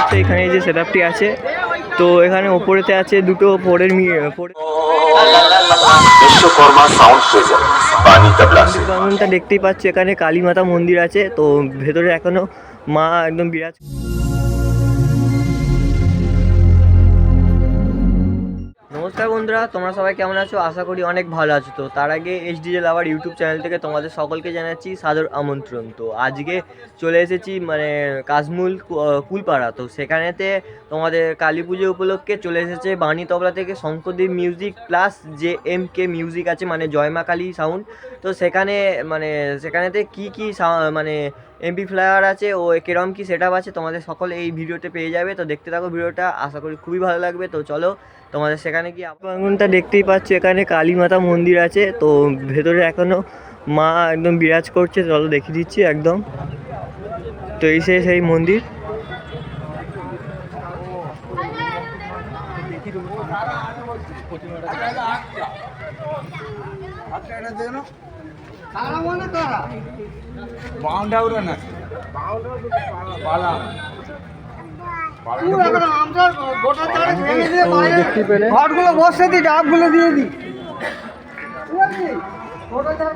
পাচ্ছ এখানে যে সেট আপটি আছে তো এখানে ওপরেতে আছে দুটো ফোরের বিশ্বকর্মা সাউন্ড দেখতেই পাচ্ছি এখানে কালী মাতা মন্দির আছে তো ভেতরে এখনও মা একদম বিরাজ নমস্কার বন্ধুরা, তোমরা সবাই কেমন আছো? আশা করি অনেক ভালো আছো। তো তার আগে এইচ ডিজেল আবার ইউটিউব চ্যানেল থেকে তোমাদের সকলকে জানাচ্ছি সাদর আমন্ত্রণ। তো আজকে চলে এসেছি মানে কাজমুল কুলপাড়া। তো সেখানেতে তোমাদের কালী পুজো উপলক্ষে চলে এসেছে বাণী তবলা থেকে শঙ্করদেব মিউজিক প্লাস যে এম কে মিউজিক আছে মানে জয়মা কালী সাউন্ড তো সেখানে মানে সেখানেতে কি কি মানে এমপি ফ্লায়ার আছে, ও কিরম কি সেট আছে তোমাদের সকলে এই ভিডিওতে পেয়ে যাবে। তো দেখতে থাকো ভিডিওটা, আশা করি খুবই ভালো লাগবে। তো চলো, তোমাদের সেখানে কি আঙ্গুনটা দেখতেই পাচ্ছ, এখানে কালী মাতা মন্দির আছে। তো ভেতরে এখনও মা একদম বিরাজ করছে, চলো দেখিয়ে দিচ্ছি একদম। তো এই সেই সেই মন্দির। পালা? ঘরগুলো বসে দি ডাবগুলো দিয়ে দি। ছোট চার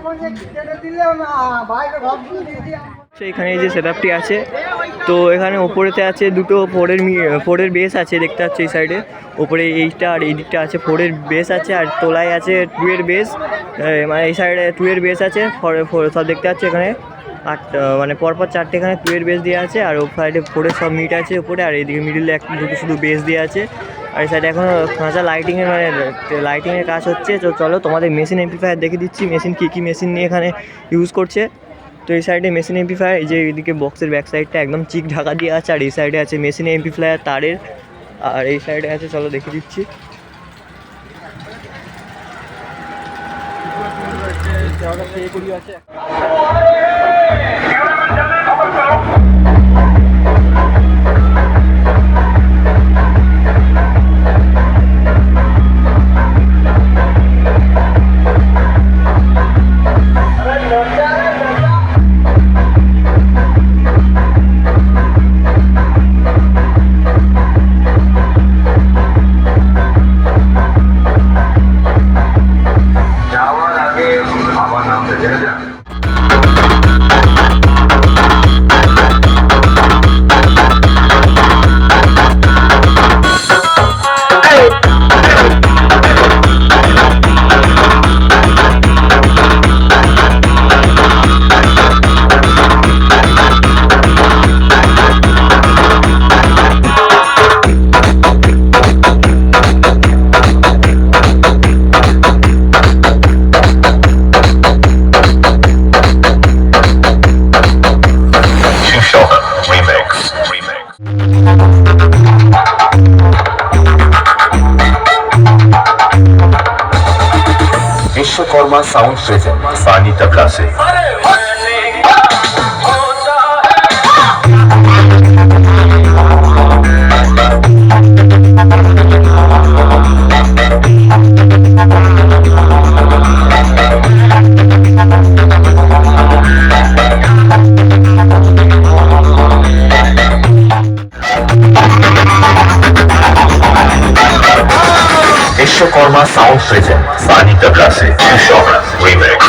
দিলে না বাইরে ঘরগুলো দিয়ে দি তো এখানে এই যে সেটআপটি আছে। তো এখানে ওপরেতে আছে দুটো ফোরের ফোরের বেস আছে, দেখতে পাচ্ছ এই সাইডে ওপরে এইটা আর এই দিকটা আছে ফোরের বেস আছে আর তোলায় আছে টু এর বেস মানে এই সাইডে টু এর বেস আছে ফোর ফোর সব দেখতে পাচ্ছ এখানে। আট মানে পরপর চারটে এখানে টু এর বেস দেওয়া আছে, আর ও সাইডে ফোরের সব মিট আছে ওপরে আর এইদিকে মিডিলে এক, দুটো শুধু বেস দেওয়া আছে। আর এই সাইডে এখনও খাঁচা লাইটিংয়ের মানে লাইটিংয়ের কাজ হচ্ছে। তো চলো তোমাদের মেশিন এমপ্লিফায়ার দেখে দিচ্ছি মেশিন কী কী মেশিন নিয়ে এখানে ইউজ করছে। তো এই সাইডে মেশিন এমপ্লিফায়ার এই যে এইদিকে বক্সের ব্যাক সাইডটা একদম চিক ঢাকা দিয়ে আছে আর এই সাইডে আছে মেশিন এমপ্লিফায়ার তারের আর এই সাইডে আছে চলো দেখে দিচ্ছি। যাওয়ার বিশ্বকর্মা সাউন্ড প্রেজেন্ট বাণী তবলা সে Форма Саундсети. Сами Такаси. Еще раз. Remix.